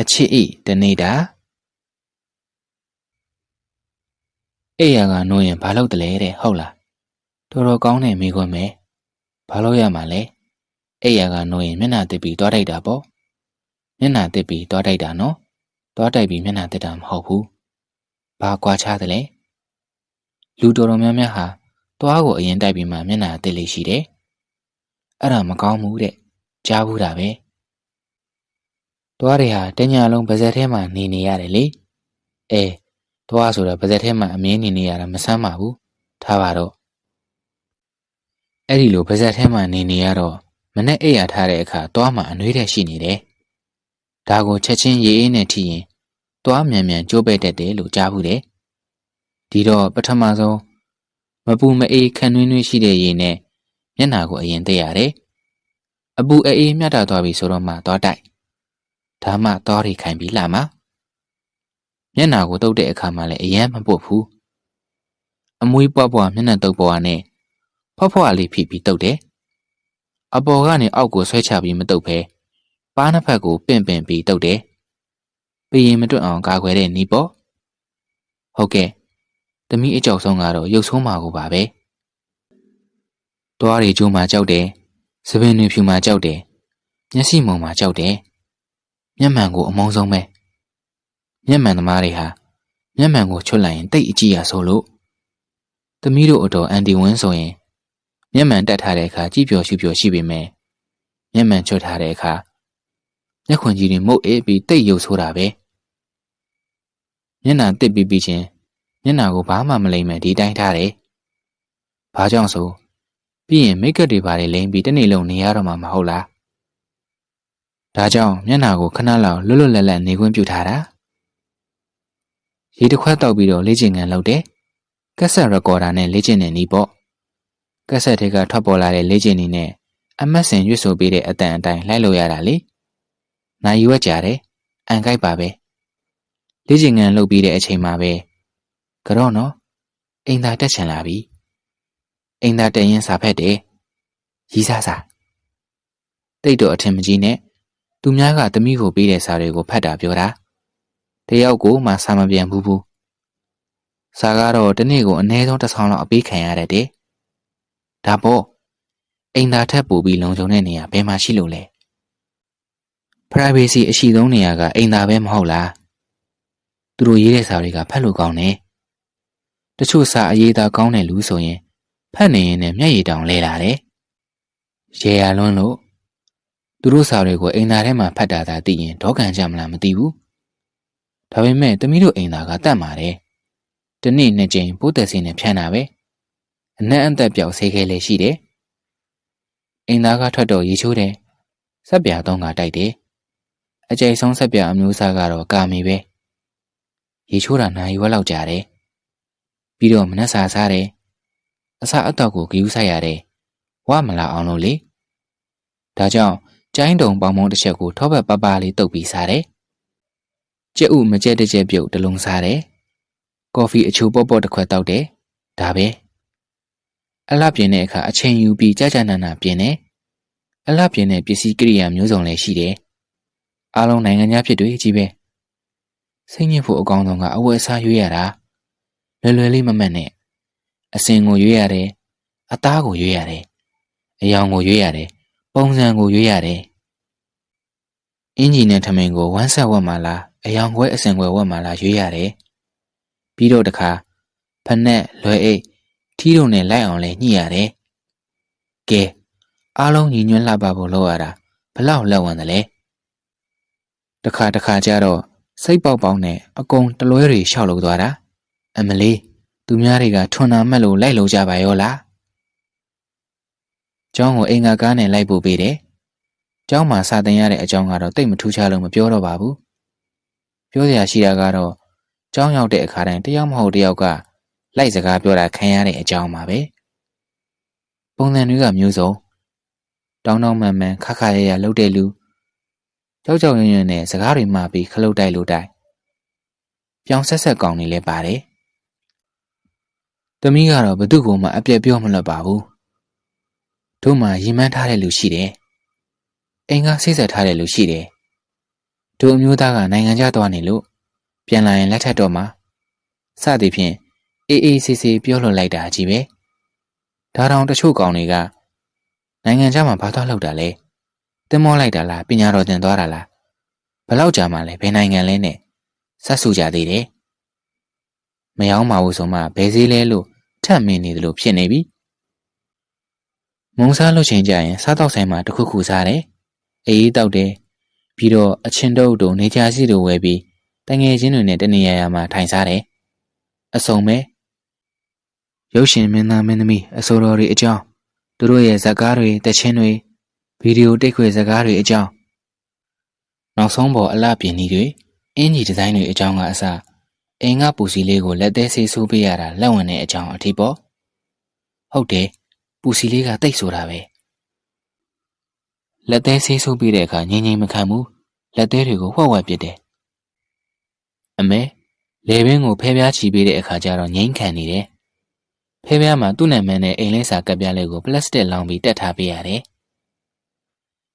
အချစ်ဤတနေတာအိယာကနိုးရင်ဘာလုပ်တလဲတဲ့ဟုတ်လားတော်တော်ကောင်းတဲ့မိခွန်းပဲဘာလို့ရမှာလဲအိယာကနိုးရင်မျက်နှာတစ်ပြီးတွားတိုက်တာပေါ့မျက်နှာတစ်ပြီးတွားတိုက်တာနော်တွားတိုက်ပြီးမျက်နှာတစ်တာမဟုတ်ဘူးဘာကွာခြားတယ်လဲလူတော်တော်များများဟာတွားကိုအရင်တိုက်ပြီးမှမျက်နှာတစ်လေးရှိတယ်အဲ့ဒါမကောင်းဘူးတဲ့ကြားဘူးတာပဲ တွားတွေဟာတညာလုံးပါဇက်ထဲမှာနေနေရတယ်လေအဲတွားဆိုတော့ပါဇက်ထဲမှာအမြင်နေနေရတာမဆမ်းပါဘူးထားပါတော့အဲ့ဒီလိုပါဇက်ထဲမှာနေနေရတော့မနဲ့အိပ်ရထားတဲ့အခါတွားမှာအနှွေးတဲ့ရှိနေတယ်ဒါကိုချက်ချင်းရေးအေးနဲ့ထိရင်တွားမြန်မြန်ကျိုးပဲ့တတ်တယ်လို့ကြားဘူးတယ်ဒီတော့ပထမဆုံးမပူမအေးခန့်နှွေးနှွေးရှိတဲ့ရေနဲ့မျက်နှာကိုအရင်သိရတယ်အပူအေးမြတ်တာသွားပြီဆိုတော့မှသွားတိုက် ဒါမှသွားရိခိုင်ပြီးလာမှာမျက်နာကိုတုပ်တဲ့အခါမှာလည်းအယမ်းမပုတ်ဘူးအမွေးပွားပွားမျက်နှာတုပ်ပွားနဲ့ဖွားဖွားလေးဖိပြီးတုပ်တယ်အပေါ်ကနေအောက်ကိုဆွဲချပြီးမတုပ်ဖဲပါးနှစ်ဖက်ကိုပင့်ပင့်ပြီးတုပ်တယ်ပြီးရင်မတွန့်အောင်ကာကွယ်တဲ့နီးပေါ့ဟုတ်ကဲ့တမီးအကြောက်ဆုံးကတော့ရုပ်ဆိုးမှာကိုပါပဲတွားရီကျိုးမှာကြောက်တယ်စပင်းတွေဖြူမှာကြောက်တယ်မျက်စိမုံမှာကြောက်တယ် မျက်မှန်ကိုအမုန်းဆုံးပဲမျက်မှန်သမားတွေဟာမျက်မှန်ကိုချွတ်လိုက်ရင်တိတ်အကြည့်ရဆိုလို့သမီးတို့အတော်အန်တီဝင်းဆိုရင်မျက်မှန်တက်ထားတဲ့အခါကြည့်ပျော်ရှုပျော်ရှိပေမဲ့မျက်မှန်ချွတ်ထားတဲ့အခါမျက်ခွန်ကြီးတွေမှုတ်အေးပြီးတိတ်ရုပ်ဆိုးတာပဲမျက်နှာတစ်ပြီးပြီးချင်းမျက်နှာကိုဘာမှမလိမ့်မဲ့ဒီတိုင်းထားတယ်။ဘာကြောင့်ဆိုပြီးရင်မိတ်ကပ်တွေပါလေလိမ့်ပြီးတစ်နေ့လုံးနေရတော့မှာမဟုတ်လား။ ဒါကြောင့်မျက်နှာကိုခဏလောက်လွတ်လွတ်လပ်လပ်နေခွင့်ပြုထားတာ။ရေတစ်ခွက်တောက်ပြီးတော့လေ့ကျင့်ခန်းလုပ်တယ်။ကက်ဆက်ရကော်ဒါနဲ့လေ့ကျင့်နေနီးပေါ့။ကက်ဆက်တွေကထွက်ပေါ်လာတဲ့လေ့ကျင့်နည်းနဲ့အမတ်စင်ရွတ်ဆိုပေးတဲ့အတန်အတိုင်းလိုက်လို့ရတာလေ။နိုင်ရွက်ကြတယ်။အန်ကိုက်ပါပဲ။လေ့ကျင့်ခန်းလုပ်ပြီးတဲ့အချိန်မှာပဲကတော့နော်အိမ်သာတက်ချင်လာပြီအိမ်သာတက်ရင်စာဖက်တယ်ရီးစားစားတိတ်တော့အထင်မကြီးနဲ့ သူများကသမီးကိုပေးတဲ့စာတွေကိုဖတ်တာပြောတာတယောက်ကိုမှစာမပြန်ဘူးဘူးစာကတော့တနေ့ကိုအနည်းဆုံးတစ်ဆောင်လောက်အပေးခံရတဲ့တဲ့ဒါပေါ့အိမ်သာထက်ပိုပြီးလုံခြုံတဲ့နေရာဘယ်မှာရှိလို့လဲ privacy အရှိဆုံးနေရာကအိမ်သာပဲမဟုတ်လားသူတို့ရေးတဲ့စာတွေကဖတ်လို့ကောင်းတယ်တချို့စာအရေးသားကောင်းတဲ့လူဆိုရင်ဖတ်နေရင်လည်းမျက်ရည်တောင်လဲလာတယ်။ရေရလွန်းလို့ သူတို့စာတွေကိုအိမ်သားထဲမှာဖတ်တာသာသိရင်ဒေါကန်ကြမလားမသိဘူး။ဒါပေမဲ့တမီးတို့အိမ်သားကတတ်ပါတယ်။တနေ့နှစ်ကြိမ်ပိုးသက်စင်းနဲ့ဖြန်းတာပဲ။အနက်အသက်ပြောက်ဆေးခဲလေးရှိတယ်။အိမ်သားကထွက်တော့ရေချိုးတယ်။ဆက်ပြာသုံးကတိုက်တယ်။အကြိမ်ဆုံးဆက်ပြာအမျိုးအစားကတော့ကာမီပဲ။ရေချိုးတာနိုင်ရွက်လောက်ကြာတယ်။ပြီးတော့မနှက်စာစားတယ်အစာအတော့ကိုဂယူးဆိုင်ရတယ်ဝမလာအောင်လို့လေဒါကြောင့် ကျိုင်းတုံပေါင်ပေါင်းတစ်ချက်ကိုထောပတ်ပပလေးတုပ်ပြီးစားတယ်ကြက်ဥမကြက်တစ်ချက်ပြုတ်တလုံးစားတယ်ကော်ဖီအချိုပေါ့ပေါ့တစ်ခွက်တောက်တယ်ဒါပဲအလှပြင်းတဲ့အခါအချိန်ယူပြီးကြာကြာနာနာပြင်းတယ်အလှပြင်းတဲ့ပစ္စည်းကိရိယာမျိုးစုံလည်းရှိတယ်အားလုံးနိုင်ငံခြားဖြစ်တွေကြီးပဲစိတ်ညစ်ဖို့အကောင်းဆုံးကအဝတ်အစားရွေးရတာလွယ်လွယ်လေးမမှတ်နဲ့အစင်ကိုရွေးရတယ်အသားကိုရွေးရတယ်အယောင်ကိုရွေးရတယ်ပုံစံကိုရွေးရတယ် အင်ဂျီနဲ့ထမင်းကိုဝမ်းဆက်ဝက်မှလားအယောင်ခွဲအစင်ခွဲဝက်မှလားရွေးရတယ်ပြီးတော့တခါဖက်နဲ့လွယ်အိတ်ထီးတို့နဲ့လိုက်အောင်လဲညှိရတယ်ကဲအားလုံးညီညွတ်လှပဖို့လုပ်ရတာဘလောက်လက်ဝင်တယ်လဲတခါတခါကျတော့စိတ်ပေါက်ပေါက်နဲ့အကုန်တလွဲတွေရှောက်လို့သွားတာအမလေးသူများတွေကထွန်နာမက်လို့လိုက်လို့ကြပါရောလားကျောင်းကိုအိမ်ကကားနဲ့လိုက်ပို့ပေးတယ် ကျောင်းမှာစာသင်ရတဲ့အကြောင်းကတော့တိတ်မထူးခြားလို့မပြောတော့ပါဘူးပြောစရာရှိတာကတော့ကျောင်းရောက်တဲ့အခါတိုင်းတယောက်မဟုတ်တယောက်ကလိုက်စကားပြောတာခံရတဲ့အကြောင်းပါပဲပုံစံတွေကမျိုးစုံတောင်းတောင်းမှန်မှန်ခခရရလှုပ်တဲ့လူကြောက်ကြောက်ရွံ့ရွံ့နဲ့စကားတွေမှပြီးခလုတ်တိုက်လို့တိုက်ပြောင်ဆက်ဆက်ကောင်းနေလဲပါတယ်သမီးကတော့ဘသူ့ကိုမှအပြက်ပြောမလွတ်ပါဘူးတို့မှရင်မှန်းထားတဲ့လူရှိတယ် အိမ်ကဆိတ်ဆက်ထားတဲ့လူရှိတယ်ဒုအမျိုးသားကနိုင်ငံခြားသွားနေလို့ပြန်လာရင်လက်ထပ်တော့မှာစသည်ဖြင့်အေးအေးဆေးဆေးပြောလွန်လိုက်တာကြီးပဲဒါတောင်တချို့ကောင်တွေကနိုင်ငံခြားမှာဘာသွားလောက်တာလဲတင်မောလိုက်တာလားပညာတော်သင်သွားတာလားဘလောက်ကြာမှလဲဘယ်နိုင်ငံလဲနဲ့ဆက်ဆူကြသေးတယ်မယောင်းပါဘူးဆိုမှဘယ်စည်းလဲလို့ထပ်မင်းနေတယ်လို့ဖြစ်နေပြီမုံစားလို့ချိန်ကြရင်စားတော့ဆိုင်မှာတခုခုစားတယ် အေးတောက်တယ်ပြီးတော့အချင်းတုပ်တို့နေချာစီတို့ဝယ်ပြီးတငယ်ချင်းတွေနဲ့တနေရာရာမှာထိုင်စားတယ်အစုံပဲရုပ်ရှင်မင်းသားမင်းသမီးအစိုးရတွေအကြောင်းသူတို့ရဲ့ဇာတ်ကားတွေတခြင်းတွေဗီဒီယိုတိတ်ခွေဇာတ်ကားတွေအကြောင်းနောက်ဆုံးပေါ်အလှပြင်နည်းတွေအင်ဂျီဒီဇိုင်းတွေအကြောင်းကအစအိမ်ကပူစီလေးကိုလက်သေးဆေးဆိုးပေးရတာလက်ဝင်တဲ့အကြောင်းအထိပေါ့ဟုတ်တယ်ပူစီလေးကတိတ်ဆိုတာပဲ လက်သေးဆေးဆိုးပေးတဲ့အခါငြိမ်ငြိမ်မခံဘူးလက်သေးတွေကိုဝှက်ဝှက်ပစ်တယ်အမေလေဘင်းကိုဖဲပြားချီပေးတဲ့အခါကျတော့ငိမ့်ခံနေတယ်ဖဲပြားမှာသူ့နာမည်နဲ့အိမ်လေးစာကပ်ပြားလေးကိုပလတ်စတစ်လောင်းပြီးတက်ထားပေးရတယ်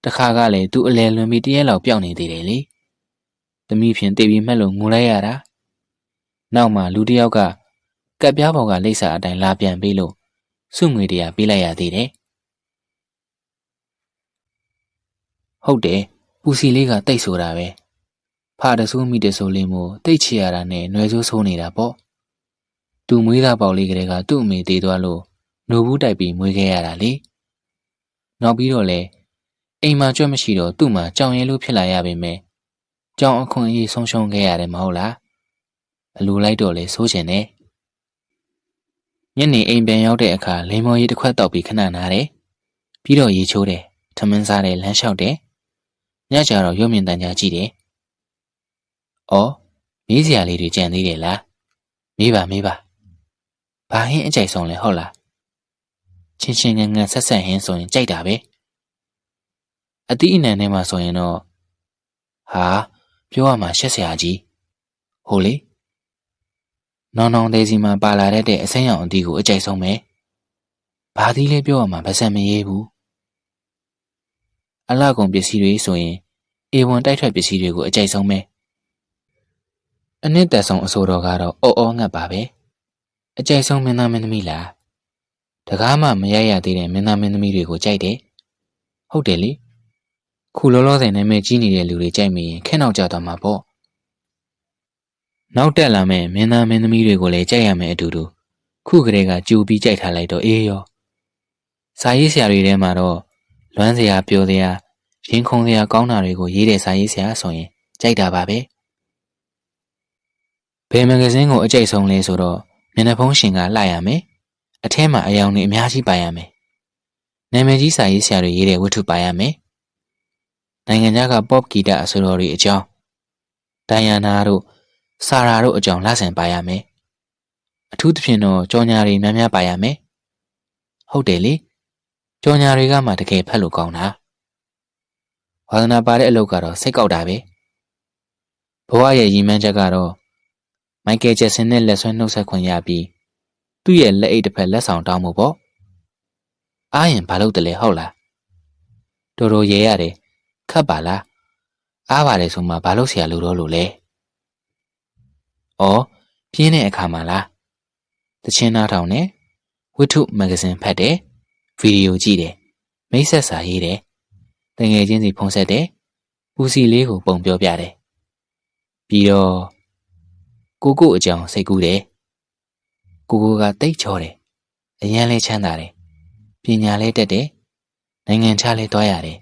တခါကလည်းသူ့အလဲလွန်ပြီးတရက်လောက်ပျောက်နေသေးတယ်လေသမီးဖြင့်တေးပြီးမှက်လို့ငိုလိုက်ရတာနောက်မှလူတစ်ယောက်ကကပ်ပြားပေါ်ကလိပ်စာအတိုင်းလာပြန်ပေးလို့စုငွေတရာပေးလိုက်ရသေးတယ် ဟုတ်တယ်ပူစီလေးကတိတ်ဆိုတာပဲဖာတဆိုးမိတဆိုးလေးမို့တိတ်ချရတာနဲ့ຫນွယ်ဆိုးဆိုးနေတာပေါ့သူမွေးသားပေါက်လေးကလေးကသူ့အမေသေးသွားလို့နှိုဘူးတိုက်ပြီးမွေးခဲ့ရတာလေနောက်ပြီးတော့လေအိမ်မှာကြွက်မရှိတော့သူ့မှာကြောင်ရဲလို့ဖြစ်လာရပေမဲ့ကြောင်အခွင့်အရေးဆုံးရှုံးခဲ့ရတယ်မဟုတ်လားအလိုလိုက်တော့လေဆိုးချင်တယ်ညနေအိမ်ပြန်ရောက်တဲ့အခါလိမ်မော်ရီတစ်ခွက်တောက်ပြီးခဏနားတယ်ပြီးတော့ရေချိုးတယ်ထမင်းစားတယ်လမ်းလျှောက်တယ် ညကျတော့ရုပ်မြင်တန်ကြားကြည့်တယ်။အော်မေးစရာလေးတွေကြံသေးတယ်လား။မေးပါမေးပါ။ဘာဟင်းအကြိုက်ဆုံးလဲဟုတ်လား။ချင်းချင်းငန်းငန်းဆက်ဆက်ဟင်းဆိုရင်ကြိုက်တာပဲ။အတိအနံထဲမှာဆိုရင်တော့ဟာပြောရမှာရှက်စရာကြီး။ဟုတ်လေ။နောင်နောင်သေးစီမှာပါလာတဲ့အဆင်းရောင်အသီးကိုအကြိုက်ဆုံးပဲ။ဘာသီးလဲပြောရမှာဗစံမရေးဘူး။အလှကုန်ပစ္စည်းတွေဆိုရင် အေဝန်တိုက်ထွက်ပစ္စည်းတွေကိုအကြိုက်ဆုံးပဲအနှစ်သက်ဆုံးအဆိုတော်ကတော့အော်အော်ငတ်ပါပဲအကြိုက်ဆုံးမင်းသားမင်းသမီးလားတကားမှမရရသေးတဲ့မင်းသားမင်းသမီးတွေကိုကြိုက်တယ်ဟုတ်တယ်လေခုလောလောဆယ်နာမည်ကြီးနေတဲ့လူတွေကြိုက်မိရင်ခဲနောက်ကြသွားမှာပေါ့နောက်တက်လာမဲ့မင်းသားမင်းသမီးတွေကိုလည်းကြိုက်ရမယ်အတူတူခုကလေးကကြူပြီးကြိုက်ထားလိုက်တော့အေးရောစာရေးဆရာတွေထဲမှာတော့လွမ်းစရာပြောစရာ ရင်ခုန်စရာကောင်းတာတွေကိုရေးတဲ့စာရေးဆရာဆိုရင်ကြိုက်တာပါပဲဘယ်မဂ္ဂဇင်းကိုအကြိတ်ဆုံးလဲဆိုတော့မျက်နှာဖုံးရှင်ကလှရမယ်အထဲမှာအယောင်တွေအများကြီးပါရမယ်နာမည်ကြီးစာရေးဆရာတွေရေးတဲ့ဝတ္ထုပါရမယ်နိုင်ငံခြားက pop ဂီတအဆိုတော်တွေအကြောင်းဒိုင်ယာနာတို့ဆာရာတို့အကြောင်းလှဆင်ပါရမယ်အထူးသဖြင့်တော့ကြော်ညာတွေများများပါရမယ်ဟုတ်တယ်လေကြော်ညာတွေကမှတကယ်ဖတ်လို့ကောင်းတာ ဝါသနာပါတဲ့အလုပ်ကတော့စိတ်ကောက်တာပဲဘဝရဲ့ရည်မှန်းချက်ကတော့မိုက်ကယ်ဂျက်ဆင်နဲ့လက်ဆွဲနှုတ်ဆက်ခွင့်ရပြီးသူ့ရဲ့လက်အိတ်တစ်ဖက်လက်ဆောင်တောင်းမှုပေါ့အားရင်ဘာလုပ်တယ်လဲဟုတ်လားတော်တော်ရဲရတယ်ခတ်ပါလားအားပါတယ်ဆိုမှဘာလုပ်เสียလို့တော့လို့လဲဩပြင်းတဲ့အခါမှာလားတချင်းနားထောင်နဲ့ဝိထုမဂ္ဂဇင်းဖတ်တယ်ဗီဒီယိုကြည့်တယ်မိတ်ဆက်စာရေးတယ် တငယ်ချင်းစီဖုံးဆက်တယ်ပူစီလေးကိုပုံပြောပြတယ်ပြီးတော့ကိုကိုအကြောင်းစိတ်ကူးတယ်ကိုကိုကတိတ်ချောတယ်အရန်လဲချမ်းသာတယ်ပညာလဲတက်တယ်နိုင်ငံခြားလဲတွားရတယ်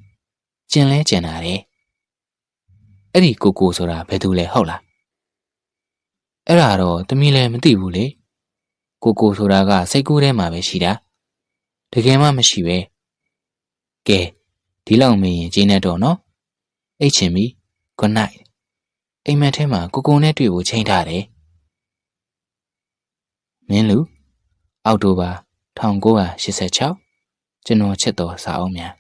ကျင်လဲကျင်တာတယ်အဲ့ဒီကိုကိုဆိုတာဘယ်သူလဲဟုတ်လားအဲ့ဒါတော့တမီးလည်းမသိဘူးလေကိုကိုဆိုတာကစိတ်ကူးထဲမှာပဲရှိတာတကယ်မှမရှိပဲကဲ ဒီလောက်မင်းရင်ကျင်းနေတော့နော်အိတ်ချင်ပြီ good night အိမ်မက်ထဲမှာကိုကိုနဲ့တွေ့ဖို့ချိန်ထားတယ်မင်းလူအောက်တိုဘာ1986ကျွန်တော်ချစ်တော်စာအုပ်များ